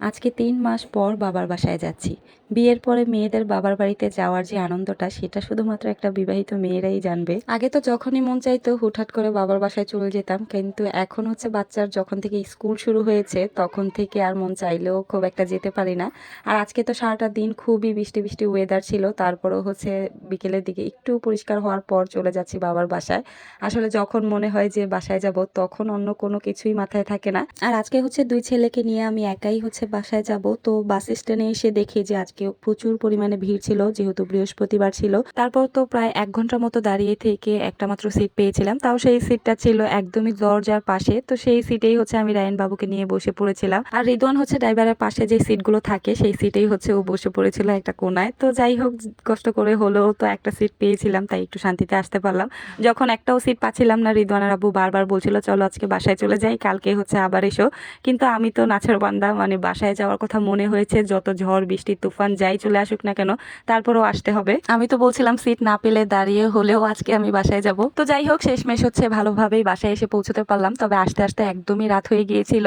আজকে তিন মাস পর বাবার বাসায় যাচ্ছি। বিয়ের পরে মেয়েদের বাবার বাড়িতে যাওয়ার যে আনন্দটা, সেটা শুধুমাত্র একটা বিবাহিত মেয়েরাই জানবে। আগে তো যখনই মন চাইতো হুটহাট করে বাবার বাসায় চলে যেতাম, কিন্তু এখন হচ্ছে বাচ্চার যখন থেকে স্কুল শুরু হয়েছে, তখন থেকে আর মন চাইলেও খুব একটা যেতে পারি না। আর আজকে তো সারাটা দিন খুবই বৃষ্টি বৃষ্টি ওয়েদার ছিল, তারপরেও হচ্ছে বিকেলের দিকে একটু পরিষ্কার হওয়ার পর চলে যাচ্ছি বাবার বাসায়। আসলে যখন মনে হয় যে বাসায় যাব, তখন অন্য কোনো কিছুই মাথায় থাকে না। আর আজকে হচ্ছে দুই ছেলেকে নিয়ে আমি একাই হচ্ছে বাসায় যাব, তো বাস স্ট্যান্ডে এসে দেখি যে আজকে প্রচুর পরিমাণে ভিড় ছিল, যেহেতু বৃহস্পতিবার ছিল। তারপর তো প্রায় এক ঘণ্টার মতো দাঁড়িয়ে থেকে একটা মাত্র সিট পেয়েছিলাম। তাও সেই সিটটা ছিল একদমই দরজার পাশে, তো সেই সিটেই হচ্ছে আমি রায়ন বাবুকে নিয়ে বসে পড়েছিলাম। আর রিদওয়ান হচ্ছে ড্রাইভারের পাশে যে সিটগুলো থাকে, সেই সিটেই হচ্ছে ও বসে পড়েছিল একটা কোনায়। তো যাই হোক, কষ্ট করে হলেও তো একটা সিট পেয়েছিলাম, তাই একটু শান্তিতে আসতে পারলাম। যখন একটাও সিট পাচ্ছিলাম না রিদওয়ানের আব্বু বারবার বলছিল, চলো আজকে বাসায় চলে যাই, কালকে হচ্ছে আবার এসো। কিন্তু আমি তো নাচের বান্দা মানে বাসায় যাওয়ার কথা মনে হয়েছে, যত ঝড়, বৃষ্টি, তুফান, যাই চলে আসুক না কেন, তারপরও আসতে হবে। আমি তো বলছিলাম সিট না পেলে দাঁড়িয়ে হলেও আজকে আমি বাসায় যাব। তো যাই হোক, শেষমেশ হচ্ছে ভালোভাবেই বাসায় এসে পৌঁছতে পারলাম, তবে আস্তে আস্তে একদমই রাত হয়ে গিয়েছিল।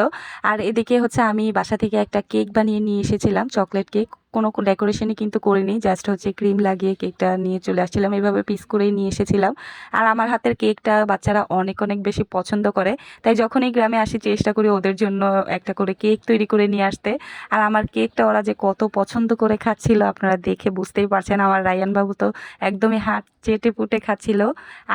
আর এদিকে হচ্ছে আমি বাসা থেকে একটা কেক বানিয়ে নিয়ে এসেছিলাম, চকলেট কেক। কোনো ডেকোরেশনই কিন্তু করিনি জাস্ট হচ্ছে ক্রিম লাগিয়ে কেকটা নিয়ে চলে আসছিলাম, এভাবে পিস করেই নিয়ে এসেছিলাম। আর আমার হাতের কেকটা বাচ্চারা অনেক অনেক বেশি পছন্দ করে, তাই যখনই গ্রামে আসি চেষ্টা করি ওদের জন্য একটা করে কেক তৈরি করে নিয়ে আসতে। আর আমার কেকটা ওরা যে কত পছন্দ করে খাচ্ছিল আপনারা দেখে বুঝতেই পারছেন, আমার রায়ান বাবু তো একদমই হাত চেটে পুটে খাচ্ছিল।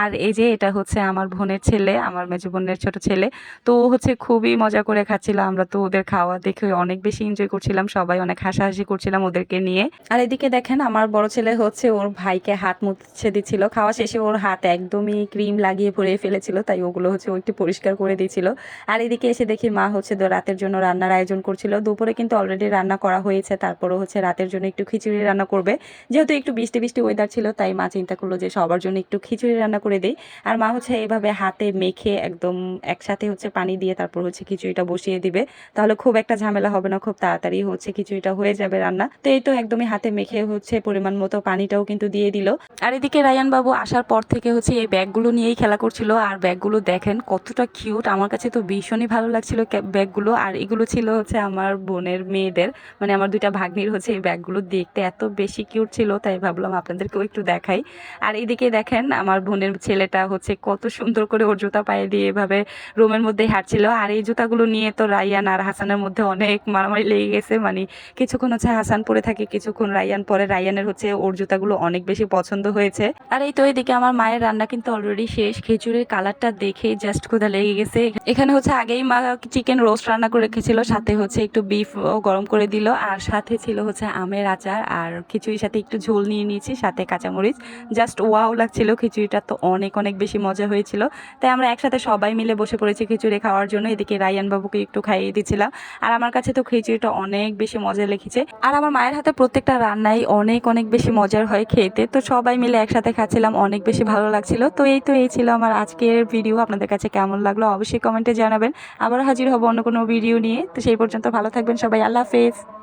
আর এই যে এটা হচ্ছে আমার বোনের ছেলে, আমার মেজো বোনের ছোট ছেলে, তো ও হচ্ছে খুবই মজা করে খাচ্ছিল। আমরা তো ওদের খাওয়া দেখে অনেক বেশি এনজয় করছিলাম, সবাই অনেক হাসাহাসি করছিলাম ওদেরকে নিয়ে। আর এদিকে দেখেন আমার বড় ছেলে হচ্ছে ওর ভাইকে হাত মুছে দিচ্ছিল খাওয়া শেষে ওর হাত একদমই ক্রিম লাগিয়ে ভরে ফেলেছিল, তাই ওগুলো হচ্ছে ও একটু পরিষ্কার করে দিয়েছিল আর এদিকে এসে দেখি মা হচ্ছে রাতের জন্য রান্নার আয়োজন করছিল। দুপুরে কিন্তু অলরেডি রান্না করা হয়েছে, তারপরও হচ্ছে রাতের জন্য একটু খিচুড়ি রান্না করবে। যেহেতু একটু বৃষ্টি বৃষ্টি ওয়েদার ছিল, তাই মা চিন্তা করল যে সবার জন্য একটু খিচুড়ি রান্না করে দিই। আর মা হচ্ছে এভাবে হাতে মেখে একদম একসাথে হচ্ছে পানি দিয়ে তারপর হচ্ছে খিচুড়িটা বসিয়ে দিবে। তাহলে খুব একটা ঝামেলা হবে না, খুব তাড়াতাড়ি হচ্ছে খিচুড়িটা হয়ে যাবে রান্না। তো এই তো একদমই হাতে মেখে হচ্ছে পরিমাণ মতো পানিটাও কিন্তু দিয়ে দিল। আর এদিকে রায়ান বাবু আসার পর থেকে হচ্ছে এই ব্যাগগুলো নিয়েই খেলা করছিল। আর ব্যাগগুলো দেখেন কতটা কিউট আমার কাছে তো ভীষণই ভালো লাগছিল ব্যাগগুলো। আর এগুলো ছিল হচ্ছে আমার বোনের মেয়েদের। মানে আমার দুইটা ভাগ্নির হচ্ছে এই ব্যাগগুলো দেখতে এত বেশি কিউট ছিল, তাই ভাবলাম আপনাদেরকেও একটু দেখাই। আর এদিকে দেখেন আমার বোনের ছেলেটা হচ্ছে কত সুন্দর করে ওর জুতা পায়ে দিয়ে এভাবে রুমের মধ্যে হাঁটছিল। আর এই জুতাগুলো নিয়ে তো রায়ান আর হাসানের মধ্যে অনেক মারামারি লেগে গেছে। মানে কিছুক্ষণ হচ্ছে হাসান পরে থাকে কিছুক্ষণ। রায়ান পরে। রায়ানের হচ্ছে ওর জুতাগুলো অনেক বেশি পছন্দ হয়েছে। আর এই তো এদিকে আমার মায়ের রান্না কিন্তু অলরেডি শেষ। খিচুড়ির কালারটা দেখেই জাস্ট কোথা লেগে গেছে। এখানে হচ্ছে আগেই মা চিকেন রোস্ট রান্না করে রেখেছিল, সাথে হচ্ছে একটু বিফ গরম করে দিল, আর সাথে ছিল হচ্ছে আমের আচার, আর খিচুড়ির সাথে একটু ঝোল নিয়ে নিয়েছি, সাথে কাঁচামরিচ। জাস্ট ওয়াও লাগছিল, খিচুড়িটা তো অনেক অনেক বেশি মজা হয়েছিল। তাই আমরা একসাথে সবাই মিলে বসে পড়েছি খিচুড়ি খাওয়ার জন্য। এদিকে রায়ান বাবুকে একটু খাইয়ে দিচ্ছিলাম আর আমার কাছে তো খিচুড়িটা অনেক বেশি মজা লেগেছে। আর আমার মায়ের হাতে প্রত্যেকটা রান্নাই অনেক অনেক বেশি মজার হয় খেতে। তো সবাই মিলে একসাথে খাচ্ছিলাম, অনেক বেশি ভালো লাগছিল। তো এই তো এই ছিল আমার আজকের ভিডিও আপনাদের কাছে কেমন লাগল অবশ্যই কমেন্টে জানাবেন। আবার হাজির হব অন্য কোনো ভিডিও নিয়ে। তো সেই পর্যন্ত ভালো থাকবেন সবাই। আল্লাহ হাফেজ।